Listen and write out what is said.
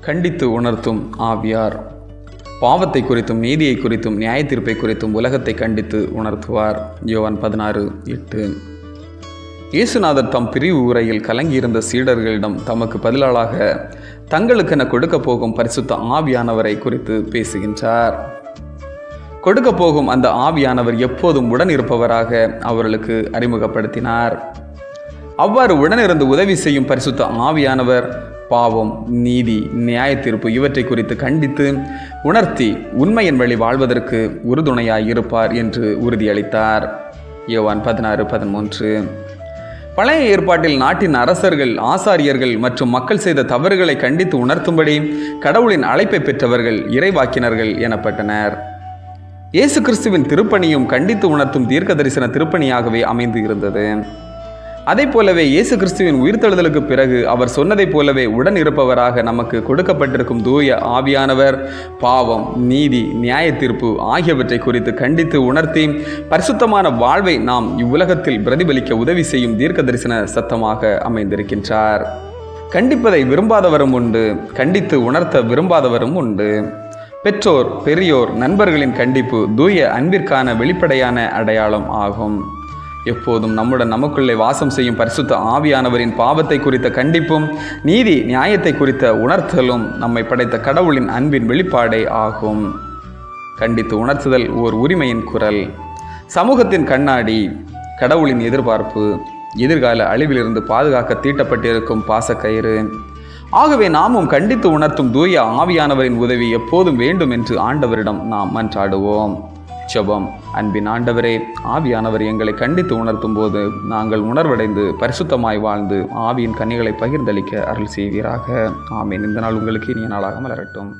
கண்டித்து உணர்த்தும் ஆவியார். பாவத்தை குறித்தும் நீதியை குறித்தும் நியாயத்தீர்ப்பை குறித்தும் உலகத்தை கண்டித்து உணர்த்துவார். யோவான் பதினாறு எட்டு. இயேசுநாதர் தம் பிரிவு உரையில் கலங்கியிருந்த சீடர்களிடம் தமக்கு பதிலாளாக தங்களுக்கென கொடுக்க போகும் பரிசுத்த ஆவியானவரை குறித்து பேசுகின்றார். கொடுக்க போகும் அந்த ஆவியானவர் எப்போதும் உடன் இருப்பவராக அவர்களுக்கு அறிமுகப்படுத்தினார். அவ்வாறு உடனிருந்து உதவி செய்யும் பரிசுத்த ஆவியானவர் பாவம் நீதி நியாய தீர்ப்பு இவற்றை குறித்து கண்டித்து உணர்த்தி உண்மையின் வழி வாழ்வதற்கு உறுதுணையாய் இருப்பார் என்று உறுதியளித்தார். யோவான் பதினாறு பதிமூன்று. பழைய ஏற்பாட்டில் நாட்டின் அரசர்கள் ஆசாரியர்கள் மற்றும் மக்கள் செய்த தவறுகளை கண்டித்து உணர்த்தும்படி கடவுளின் அழைப்பை பெற்றவர்கள் இறைவாக்கினர்கள் எனப்பட்டனர். இயேசு கிறிஸ்துவின் திருப்பணியும் கண்டித்து உணர்த்தும் தீர்க்க தரிசன திருப்பணியாகவே அமைந்து இருந்தது. அதை போலவே இயேசு கிறிஸ்துவின் உயிர்த்தெழுதலுக்கு பிறகு அவர் சொன்னதைப் போலவே உடன் இருப்பவராக நமக்கு கொடுக்கப்பட்டிருக்கும் தூய ஆவியானவர் பாவம் நீதி நியாய தீர்ப்பு ஆகியவற்றை குறித்து கண்டித்து உணர்த்தி பரிசுத்தமான வாழ்வை நாம் இவ்வுலகத்தில் பிரதிபலிக்க உதவி செய்யும் தீர்க்க தரிசன சத்தமாக அமைந்திருக்கின்றார். கண்டிப்பதை விரும்பாதவரும் உண்டு கண்டித்து உணர்த்த விரும்பாதவரும் உண்டு. பெற்றோர் பெரியோர் நண்பர்களின் கண்டிப்பு தூய அன்பிற்கான வெளிப்படையான அடையாளம் ஆகும். எப்போதும் நம்முடன் நமக்குள்ளே வாசம் செய்யும் பரிசுத்த ஆவியானவரின் பாவத்தை குறித்த கண்டிப்பும் நீதி நியாயத்தை குறித்த உணர்த்தலும் நம்மை படைத்த கடவுளின் அன்பின் வெளிப்பாடே ஆகும். கண்டித்து உணர்த்துதல் ஓர் உரிமையின் குரல். சமூகத்தின் கண்ணாடி கடவுளின் எதிர்பார்ப்பு எதிர்கால அழிவிலிருந்து பாதுகாக்க தீட்டப்பட்டிருக்கும் பாசக்கயிறு. ஆகவே நாமும் கண்டித்து உணர்த்தும் தூய ஆவியானவரின் உதவி எப்போதும் வேண்டும் என்று ஆண்டவரிடம் நாம் மன்றாடுவோம். ஜபம் அன்பின் ஆண்டவரே ஆவியானவர் எங்களை கண்டித்து உணர்த்தும் போது நாங்கள் உணர்வடைந்து பரிசுத்தமாய் வாழ்ந்து ஆவியின் கன்னிகளை பகிர்ந்தளிக்க அருள் செய்வீராக. ஆமீன். இந்த நாள் உங்களுக்கு இனிய நாளாக மலரட்டும்.